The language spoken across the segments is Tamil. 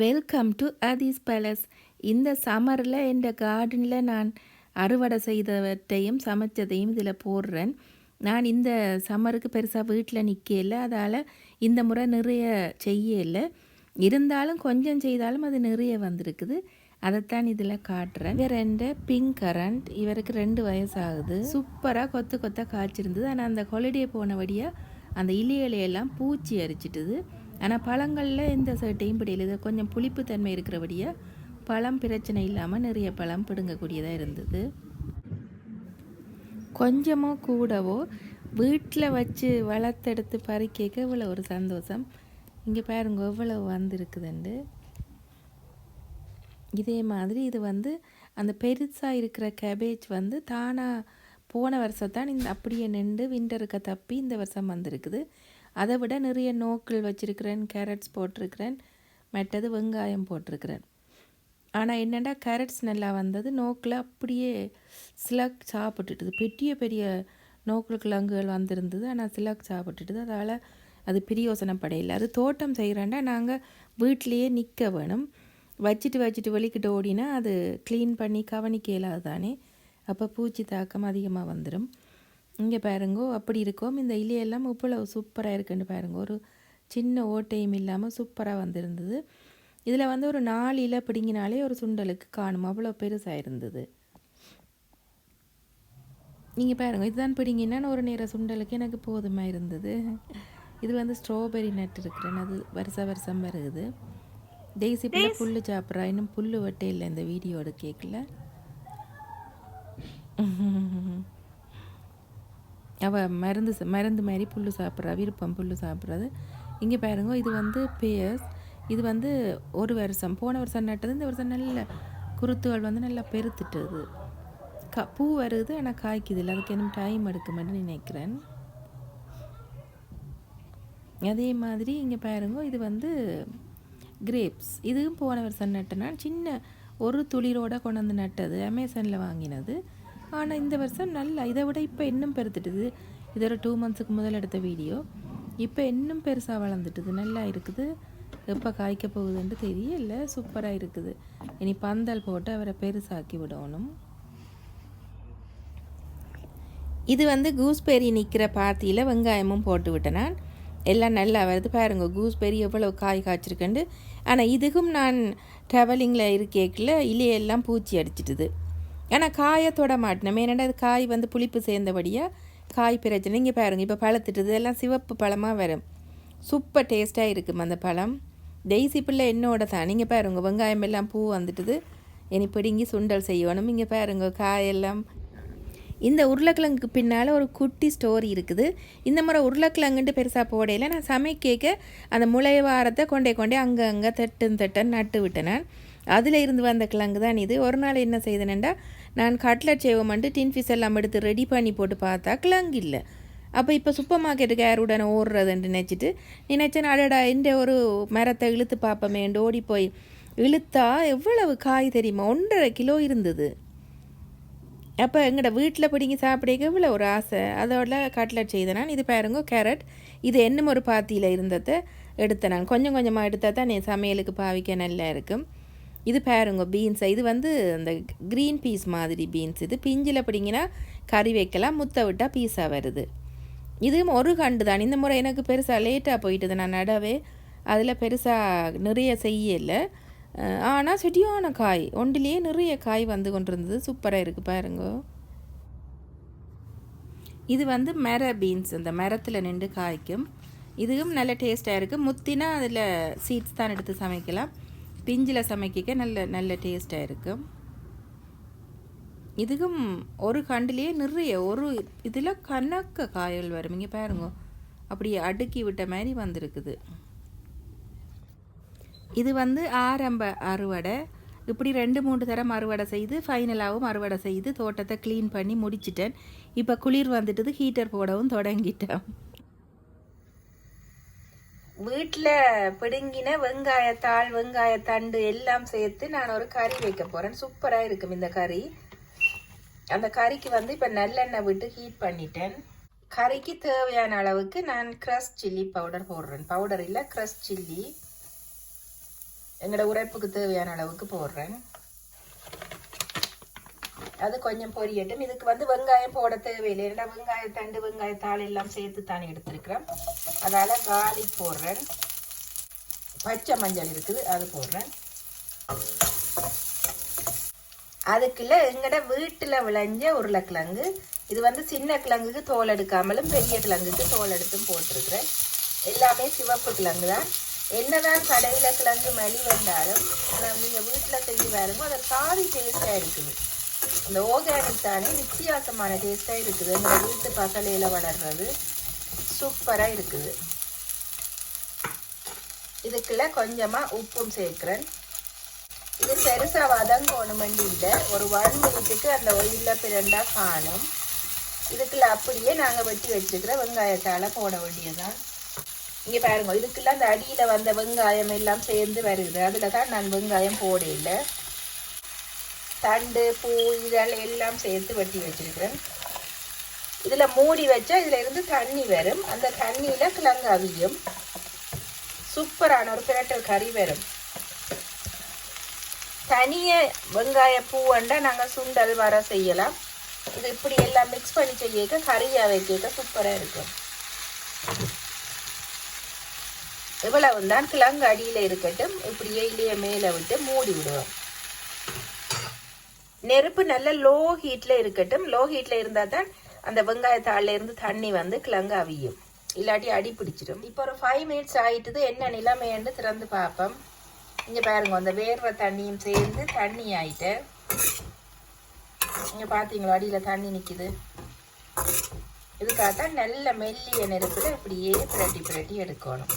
வெல்கம் டு அதீஸ் பேலஸ் இந்த சம்மரில் என் கார்டனில் நான் அறுவடை செய்தவற்றையும் சமைச்சதையும் இதில் போடுறேன். நான் இந்த சம்மருக்கு பெருசாக வீட்டில் நிற்கல அதால் இந்த முறை நிறைய செய்யலை இருந்தாலும் கொஞ்சம் செய்தாலும் அது நிறைய வந்திருக்குது. அதைத்தான் இதில் காட்டுறேன். இவர் ரெண்டு பிங்க் கரண்ட் இவருக்கு ரெண்டு வயசாகுது. சூப்பராக கொத்து கொத்தாக காய்ச்சிருந்தது. ஆனால் அந்த ஹாலிடே போனபடியாக அந்த இலைகளையெல்லாம் பூச்சி அரிச்சிட்டுது. ஆனால் பழங்களில் எந்த சட்டையும் பிடிக்கல இது கொஞ்சம் புளிப்பு தன்மை இருக்கிறபடியாக பழம் பிரச்சனை இல்லாமல் நிறைய பழம் பிடுங்கக்கூடியதாக இருந்தது. கொஞ்சமோ கூடவோ வீட்டில் வச்சு வளர்த்தெடுத்து பறிக்க இவ்வளோ ஒரு சந்தோஷம். இங்கே பாருங்க எவ்வளோ வந்திருக்குதுண்டு. இதே மாதிரி இது வந்து அந்த பெருசாக இருக்கிற கேபேஜ் வந்து தானாக போன வருஷத்தான் இந்த அப்படியே நின்று விண்டருக்கு தப்பி இந்த வருஷம் வந்திருக்குது. அதை விட நிறைய நோக்கள் வச்சுருக்கிறேன் கேரட்ஸ் போட்டிருக்கிறேன் மற்றது வெங்காயம் போட்டிருக்கிறேன். ஆனால் என்னென்னா கேரட்ஸ் நல்லா வந்தது? நோக்கில் அப்படியே சிலக் சாப்பிட்டுட்டுது. பெரிய பெரிய நோக்கில் கிழங்குகள் வந்திருந்தது ஆனால் சிலக் சாப்பிட்டுட்டுது. அதால் அது பிரியோசனப்படையில அது தோட்டம் செய்கிறேன்டா நாங்கள் வீட்டிலையே நிற்க வேணும். வச்சுட்டு வச்சுட்டு வெளிக்கிட்டு ஓடினா அது க்ளீன் பண்ணி கவனிக்க இயலாது தானே. அப்போ பூச்சி தாக்கம் அதிகமாக வந்துடும் இங்கே பாருங்கோ அப்படி இருக்கும் இந்த இலையெல்லாம் இவ்வளவு சூப்பராக இருக்குன்னு பாருங்க. ஒரு சின்ன ஓட்டையும் இல்லாமல் சூப்பராக வந்திருந்தது. இதில் வந்து ஒரு நாலு இலை பிடிங்கினாலே ஒரு சுண்டலுக்கு காணும். அவ்வளோ பெருசாக இருந்தது. நீங்கள் பாருங்க இதுதான் பிடிங்கினா ஒரு நேர சுண்டலுக்கு எனக்கு போதுமாக இருந்தது. இது வந்து ஸ்ட்ராபெரி நட் இருக்கிறேன். அது வருஷ வருஷம் வருகுது. டெய்ஸி பிள்ளை புல்லு சாப்பிட்றா. இன்னும் புல்லு வட்டே இல்லை இந்த வீடியோட கேட்கல அவள் மருந்து மருந்து மாதிரி புல் சாப்பிட்றா விருப்பம் புல் சாப்பிட்றது. இங்கே பாருங்க இது வந்து பேஸ் இது வந்து ஒரு வருஷம் போன வருஷம் நட்டது இந்த வருஷம் நல்ல குருத்துகள் வந்து நல்லா பெருத்துட்டுது. க பூ வருது ஆனால் காய்க்குது இல்லை. அதுக்கு என்ன டைம் எடுக்குமென்னு நினைக்கிறேன். அதே மாதிரி இங்கே பாருங்க இது வந்து கிரேப்ஸ் இதுவும் போன வருஷம் நட்டனா சின்ன ஒரு துளிரோட கொண்டு வந்து நட்டது அமேசானில் வாங்கினது. ஆனால் இந்த வருஷம் நல்லா. இதை விட இப்போ இன்னும் பெருத்துட்டுது. இது ஒரு டூ மந்த்ஸுக்கு முதல் எடுத்த வீடியோ இப்போ இன்னும் பெருசாக வளர்ந்துட்டுது. நல்லா இருக்குது. எப்போ காய்க்க போகுதுன்ட்டு தெரியல சூப்பராக இருக்குது. இனி பந்தல் போட்டு அவரை பெருசாக்கி விடணும். இது வந்து கூஸ்பெரி நிற்கிற பாத்தியில் வெங்காயமும் போட்டு விட்டேன் நான். எல்லாம் நல்லா வருது. பாருங்க கூஸ்பெரி எவ்வளோ காய் காய்ச்சிருக்குண்டு ஆனால் இதுக்கும் நான் ட்ராவலிங்கில் இருக்கேக்கில் இலையெல்லாம் பூச்சி அடிச்சிட்டுது. ஆனால் காயை தொட மாட்டேன் ஏன்னாடா அது காய் வந்து புளிப்பு சேர்ந்தபடியாக காய் பிரச்சனை. இங்கே பாருங்க இப்போ பழத்துட்டு எல்லாம் சிவப்பு பழமாக வரும். சூப்பர் டேஸ்ட்டாக இருக்கும் அந்த பழம். டெய்ஸி பிள்ளை என்னோட தான். நீங்கள் பாருங்க வெங்காயம் எல்லாம் பூ வந்துட்டுது. இனி பிடுங்கி சுண்டல் செய்யணும். இங்கே பாருங்க காயெல்லாம். இந்த உருளைக்கிழங்குக்கு பின்னால் ஒரு குட்டி ஸ்டோரி இருக்குது. இந்த முறை உருளைக்கிழங்குன்ட்டு பெருசாக போடையில் நான் சமைக்க அந்த முளை வாரத்தை கொண்டே கொண்டே அங்கே அங்கே தட்டுன்னு தட்டுன்னு நட்டு விட்டேன் நான் அதில் இருந்து வந்த கிழங்கு தான் இது. ஒரு நாள் என்ன செய்தேனேண்டா நான் கட்லட் செய்வோம்ட்டு டின் ஃபிஷ் எல்லாம் எடுத்து ரெடி பண்ணி போட்டு பார்த்தா கிழங்கு இல்லை. அப்போ இப்போ சூப்பர் மார்க்கெட்டுக்கு யாருடன் ஓடுறதுன்ட்டு நினச்சிட்டு நினச்சேன் அடடா இந்த ஒரு மரத்தை இழுத்து பார்ப்போமேண்டு ஓடி போய் இழுத்தா எவ்வளவு காய் தெரியுமா? ஒன்றரை கிலோ இருந்தது. அப்போ எங்கட வீட்டில் பிடிங்கி சாப்பிடக்க இவ்வளோ ஒரு ஆசை? அதோட கட்லட் செய்தேன் நான். இது பாருங்க கேரட். இது என்னமோ ஒரு பாத்தியில் இருந்ததை எடுத்தேன் நான். கொஞ்சம் கொஞ்சமாக எடுத்தால் தான் என் சமையலுக்கு பாவிக்க நல்லா இருக்கும். இது பாருங்க பீன்ஸை இது வந்து அந்த க்ரீன் பீஸ் மாதிரி பீன்ஸ் இது பிஞ்சில் பிடிங்கினா கறி வைக்கலாம் முத்த விட்டால் பீஸாக வருது. இதுவும் ஒரு கண்டு தான். இந்த முறை எனக்கு பெருசாக லேட்டாக போயிட்டுது நான் நடவே அதில் பெருசாக நிறைய செய்யலை. ஆனால் செடியான காய் ஒன்றிலேயே நிறைய காய் வந்து கொண்டிருந்தது. சூப்பராக இருக்குது பாருங்க. இது வந்து மர பீன்ஸ் இந்த மரத்தில் நின்று காய்க்கும். இதுவும் நல்ல டேஸ்ட்டாக இருக்குது முத்தினா அதில் சீட்ஸ் தான் எடுத்து சமைக்கலாம். பிஞ்சில் சமைக்க நல்ல நல்ல டேஸ்ட்டாக இருக்கும் இதுக்கும் ஒரு கண்டுலேயே நிறைய ஒரு இதில் கணக்க காய்கள் வரும். இங்கே பாருங்க. அப்படி அடுக்கி விட்ட மாதிரி வந்திருக்குது. இது வந்து ஆரம்ப அறுவடை. இப்படி ரெண்டு மூன்று தரம் அறுவடை செய்து ஃபைனலாகவும் அறுவடை செய்து தோட்டத்தை க்ளீன் பண்ணி முடிச்சிட்டேன். இப்போ குளிர் வந்துட்டது ஹீட்டர் போடவும் தொடங்கிட்டேன். வீட்டில் பிடுங்கின வெங்காயத்தாள் வெங்காயத்தண்டு எல்லாம் சேர்த்து நான் ஒரு கறி வைக்க போகிறேன் சூப்பராக இருக்கும் இந்த கறி. அந்த கறிக்கு வந்து இப்போ நல்லெண்ணெய் விட்டு ஹீட் பண்ணிட்டேன். கறிக்கு தேவையான அளவுக்கு நான் க்ரஷ் சில்லி பவுடர் போடுறேன். பவுடர் இல்லை க்ரஷ் சில்லி எங்களோட உரைப்புக்கு தேவையான அளவுக்கு போடுறேன். அது கொஞ்சம் பொரியட்டும். இதுக்கு வந்து வெங்காயம் போட தேவையில்லை. ஏன்னா வெங்காய தண்டு வெங்காயத்தாள் எல்லாம் சேர்த்து தானே எடுத்துருக்கிறேன் அதால் காலி போடுறேன். பச்சை மஞ்சள் இருக்குது அது போடுறேன். அதுக்குள்ள எங்கட வீட்டில் விளைஞ்ச உருளைக்கிழங்கு. இது வந்து சின்ன கிழங்குக்கு தோல் எடுக்காமலும் பெரிய கிழங்குக்கு தோல் எடுத்தும் போட்டிருக்கிறேன். எல்லாமே சிவப்பு கிழங்கு தான். என்னதான் கடையில் கிழங்கு மலி வந்தாலும் நீங்கள் வீட்டில் செஞ்சு பாருங்க அதை சாதி டேஸ்டாக இருக்குது. இந்த ஓர்கானிக் தானே வித்தியாசமான டேஸ்ட்டாக இருக்குது. இந்த வீட்டு பசலையில் வளர்றது சூப்பராக இருக்குது. இதுக்குள்ள கொஞ்சமாக உப்பும் சேர்க்குறேன். இது பெருசாக வதங்கணும் இல்லை ஒரு ஒன் மினிட்டுக்கு அந்த ஒயிலில் பிரண்டா காணும். இதுக்குள்ள அப்படியே நாங்கள் வெட்டி வச்சுக்கிற வெங்காயத்தால் போட வேண்டியதான் இங்கே பாருங்க இதுக்குள்ள அந்த அடியில் வந்த வெங்காயம் எல்லாம் சேர்ந்து வருது. அதில் தான் நான் வெங்காயம் போடையில தண்டு பூ இதழ் எல்லாம் சேர்த்து வெட்டி வச்சிருக்கிறேன். இதில் மூடி வச்சா இதில் இருந்து தண்ணி வரும். அந்த தண்ணியில் கிழங்கு அவியும். சூப்பரான ஒரு பிரட்டல் கறி வரும். தனிய வெங்காய பூவண்டை நாங்கள் சுண்டல் வர செய்யலாம். இது இப்படி எல்லாம் மிக்ஸ் பண்ணி செய்யக்க கறியாக வைக்க சூப்பராக இருக்கும். இவ்வளவுதான் கிழங்கு அடியில் இருக்கட்டும். இப்படியே இல்லையே மேலே விட்டு மூடி விடுவோம். நெருப்பு நல்ல லோ ஹீட்டில் இருக்கட்டும். லோ ஹீட்டில் இருந்தால் தான் அந்த வெங்காயத்தாளில் இருந்து தண்ணி வந்து கிழங்கு அவியும். இல்லாட்டி அடி பிடிச்சிடும். இப்போ ஒரு ஃபைவ் மினிட்ஸ் ஆயிட்டுது. என்ன நிலைமைன்னு திறந்து பார்ப்போம். இங்கே பாருங்க அந்த வேர்வை தண்ணியும் சேர்ந்து தண்ணி ஆயிட்டு. இங்கே பார்த்தீங்களா அடியில் தண்ணி நிற்கிது இதுக்காகத்தான் நல்ல மெல்லிய நெருப்பில் இப்படியே பிரட்டி பிரட்டி எடுக்கணும்.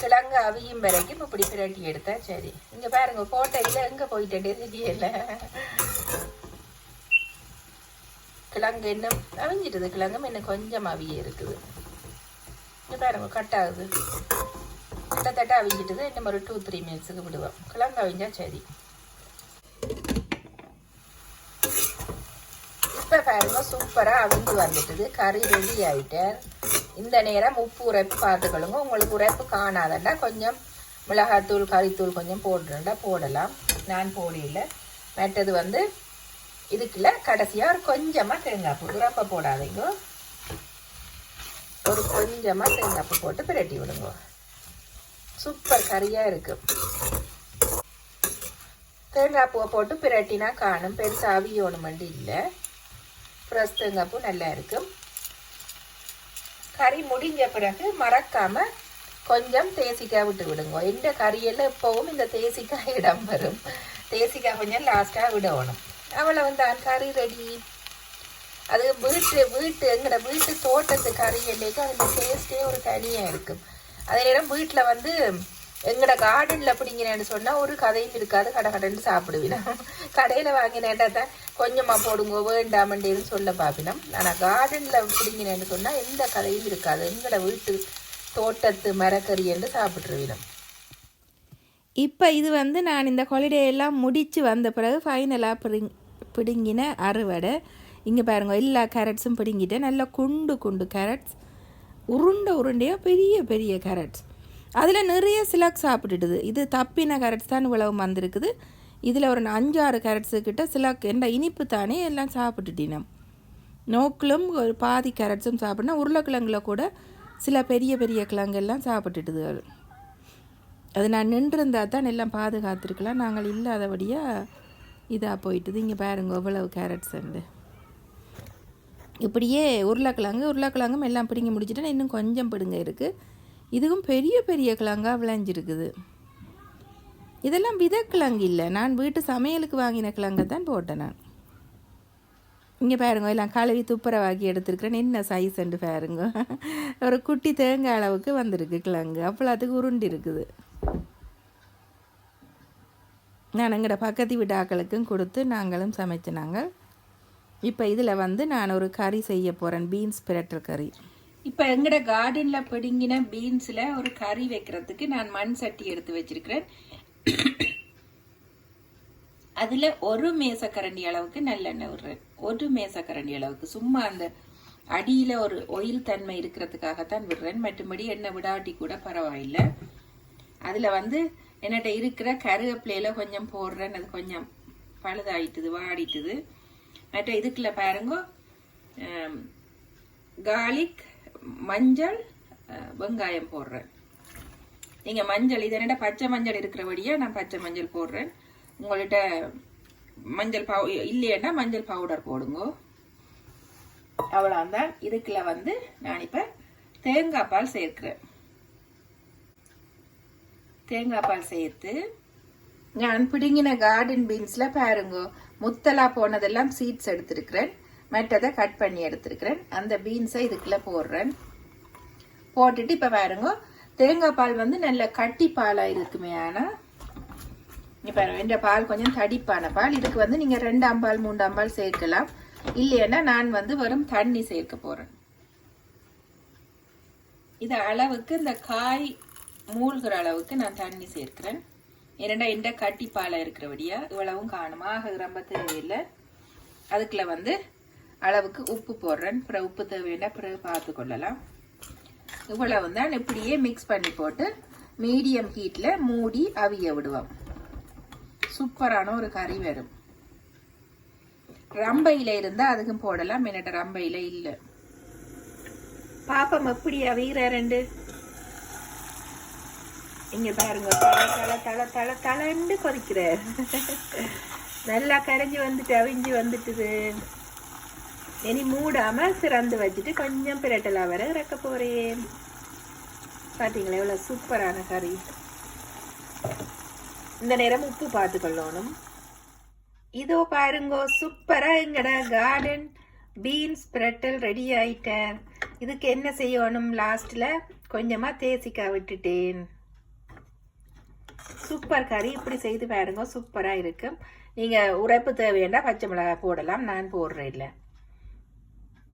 கிழங்கு அவியும் வரைக்கும் இப்படி பிரட்டி எடுத்தா சரி. இங்கே பாருங்க கோட்டையில் எங்கே போயிட்டே தெரியல கிழங்கு இன்னும் அவிஞ்சிட்டுது. கிழங்கும் என்ன? கொஞ்சம் அவிய இருக்குது. இங்கே பாருங்க கட் ஆகுது. கிட்டத்தட்ட அவிஞ்சிட்டது. இன்னும் ஒரு டூ த்ரீ மினிட்ஸுக்கு விடுவோம். கிழங்கு அவிஞ்சா சரி. இப்போ பாருங்க சூப்பராக அவிஞ்சு வந்துட்டுது. கறி ரெடி ஆகிட்டேன் இந்த நேரம் உப்பு உரைப்பு பார்த்துக்கொள்ளுங்க. உங்களுக்கு உரைப்பு காணாதண்டா கொஞ்சம் மிளகாத்தூள் கறித்தூள் கொஞ்சம் போடுறேன்டா போடலாம். நான் போடல. மற்றது வந்து இதுக்குள்ள கடைசியாக ஒரு கொஞ்சமாக தேங்காய் பூ உரப்ப போடாதீங்க. ஒரு கொஞ்சமாக தேங்காய் பூ போட்டு பிரட்டி விடுங்க. சூப்பர் கறியாக இருக்கும் தேங்காய் பூவை போட்டு பிரட்டினா காணும். பெருசாக அவியோணுமெண்டு இல்லை. ஃப்ரெஷ் தேங்காய் பூ நல்லா இருக்கும் கறி முடிஞ்ச பிறகு மறக்காம கொஞ்சம் தேசிக்காய் விட்டு விடுங்க. எந்த கறியெல்லாம் எப்பவும் இந்த தேசிக்காய் இடம் வரும். தேசிக்காய் கொஞ்சம் லாஸ்ட்டாக விடணும். அவ்வளவு தான் கறி ரெடி அது வீட்டு வீட்டு எங்கட வீட்டு தோட்டத்து கறி இல்லைக்கு அதில் டேஸ்ட்டே ஒரு தனியாக இருக்கும். அதே நேரம் வீட்டில் வந்து எங்கட கார்டனில் பிடிங்கினேன்னு சொன்னால் ஒரு கதையும் இருக்காது கடை கடைன்னு சாப்பிடுவினா. கடையில் வாங்கினேன்டா தான் கொஞ்சமாக போடுங்க வேண்டாமண்டேன்னு சொல்ல பார்ப்பினோம் ஆனால் கார்டனில் பிடிங்கினேன்னு சொன்னால் எந்த கதையும் இருக்காது. எங்கட வீட்டு தோட்டத்து மரக்கறி என்று சாப்பிட்ருவினோம் இப்போ இது வந்து நான் இந்த ஹாலிடே எல்லாம் முடித்து வந்த பிறகு ஃபைனலாக பிடிங் பிடுங்கின அறுவடை. இங்கே பாருங்க எல்லா கேரட்ஸும் பிடுங்கிட்டேன். நல்லா குண்டு குண்டு கேரட்ஸ் உருண்டை உருண்டையாக பெரிய பெரிய கேரட்ஸ் அதில் நிறைய சிலக் சாப்பிட்டுடுது. இது தப்பின கேரட்ஸ் தான் இவ்வளவு வந்திருக்குது. இதில் ஒரு அஞ்சாறு கேரட்ஸு கிட்ட சிலக் என்ன இனிப்பு தானே எல்லாம் சாப்பிட்டுட்டினோம். நோக்கிலும் ஒரு பாதி கேரட்ஸும் சாப்பிட்னா உருளைக்கிழங்குல கூட சில பெரிய பெரிய கிழங்கெல்லாம் சாப்பிட்டுட்டுதுகள் அது. நான் நின்றுருந்தா தான் எல்லாம் பாதுகாத்துருக்கலாம். நாங்கள் இல்லாதபடியாக இதாக போயிட்டுது. இங்கே பாருங்க எவ்வளவு கேரட்ஸ் உண்டு இப்படியே உருளைக்கிழங்கு உருளைக்கிழங்கும் எல்லாம் பிடிங்க முடிச்சுட்டேன் இன்னும் கொஞ்சம் பிடுங்க இருக்குது இதுவும் பெரிய பெரிய கிழங்காக விளைஞ்சிருக்குது. இதெல்லாம் விதக்கிழங்கு இல்லை. நான் வீட்டு சமையலுக்கு வாங்கின கிழங்கை தான் போட்டேன் நான். இங்கே பாருங்க எல்லாம் கழுவி துப்புரவாக்கி எடுத்துருக்கிறேன் என்ன சைஸ்ண்டு பாருங்க. ஒரு குட்டி தேங்காய் அளவுக்கு வந்திருக்கு கிழங்கு. அவ்வளோத்துக்கு உருண்டு இருக்குது. நான் எங்களோட பக்கத்து வீட்டு ஆக்களுக்கும் கொடுத்து நாங்களும் சமைச்சினாங்க இப்போ இதில் வந்து நான் ஒரு கறி செய்ய போகிறேன் பீன்ஸ் பிரட்டல் கறி. இப்போ எங்கட கார்டனில் பிடுங்கின பீன்ஸில் ஒரு கறி வைக்கிறதுக்கு நான் மண் சட்டி எடுத்து வச்சிருக்கிறேன். அதில் ஒரு மேசக்கரண்டி அளவுக்கு நல்லெண்ணெய் விடுறேன். ஒரு மேசக்கரண்டி அளவுக்கு. சும்மா அந்த அடியில் ஒரு ஒயில் தன்மை இருக்கிறதுக்காகத்தான் விடுறேன். மற்றபடி எண்ணெய் விடாட்டி கூட பரவாயில்லை. அதில் வந்து என்னட்ட இருக்கிற கருவேப்பிலையில கொஞ்சம் போடுறேன். அது கொஞ்சம் பழுதாயிட்டுது வாடிட்டுது. மற்ற இதுக்குள்ள பாருங்க கார்லிக் மஞ்சள் வெங்காயம் போடுறேன். நீங்கள் மஞ்சள் இது பச்சை மஞ்சள் இருக்கிறபடியா நான் பச்சை மஞ்சள் போடுறேன். உங்கள்கிட்ட மஞ்சள் பவு இல்லையன்னா மஞ்சள் பவுடர் போடுங்க. அவ்வளோதான் இதுக்குள்ள வந்து நான் இப்போ தேங்காய் பால் சேர்க்கிறேன். தேங்காய் பால் சேர்த்து நான் பிடுங்கின கார்டன் பீன்ஸில் பாருங்க முத்தலா போனதெல்லாம் சீட்ஸ் எடுத்திருக்கிறேன். மற்றதை கட் பண்ணி எடுத்துருக்கிறேன். அந்த பீன்ஸை இதுக்குள்ள போடுறேன். போட்டுட்டு இப்போ பாருங்க தேங்காய் பால் வந்து நல்ல கட்டி பாலாக இருக்குமே ஆனால் இப்போ இந்த பால் கொஞ்சம் தடிப்பான பால். இதுக்கு வந்து நீங்கள் ரெண்டாம் பால் மூன்றாம் பால் சேர்க்கலாம். இல்லைன்னா நான் வந்து வெறும் தண்ணி சேர்க்க போகிறேன் இது அளவுக்கு இந்த காய் மூழ்கிற அளவுக்கு நான் தண்ணி சேர்க்கிறேன். இரண்டா இந்த கட்டி பாலை இருக்கிறபடியா இவ்வளவும் காணுமா? ஆக ரொம்ப தேவையில்லை. அதுக்குள்ள வந்து அளவுக்கு உப்பு போடுறேன். அப்புறம் உப்பு தேவைன்னா பிறகு பார்த்து கொள்ளலாம். இவ்வளவு தான் இப்படியே மிக்ஸ் பண்ணி போட்டு மீடியம் ஹீட்ல மூடி அவிய விடுவோம். சூப்பரான ஒரு கறி வரும். ரம்பையில இருந்தா அதுக்கும் போடலாம் என்னட்ட ரம்பையில் இல்ல. பாப்பம் எப்படி அவிகிற ரெண்டு? இங்க பாருங்க தலை தலை தலை தல கொதிக்கிற நல்லா கரைஞ்சி வந்துட்டு அவிஞ்சு வந்துட்டுது. இனி மூடாம சிறந்து வச்சுட்டு கொஞ்சம் பிரட்டலாக வர இறக்க போறேன். பார்த்தீங்களா எவ்வளோ சூப்பரான கறி. இந்த நேரம் உப்பு பார்த்துக்கொள்ளணும். இதோ பாருங்கோ சூப்பராக எங்கட கார்டன் பீன்ஸ் பிரட்டல் ரெடி ஆயிட்டேன். இதுக்கு என்ன செய்யணும் லாஸ்ட்டில் கொஞ்சமாக தேசிக்காய் விட்டுட்டேன். சூப்பர் கறி இப்படி செய்து பாருங்க சூப்பராக இருக்கும் நீங்கள் உரைப்பு தேவையாண்டா பச்சை மிளகாய் போடலாம் நான் போடுறேன் இல்லை.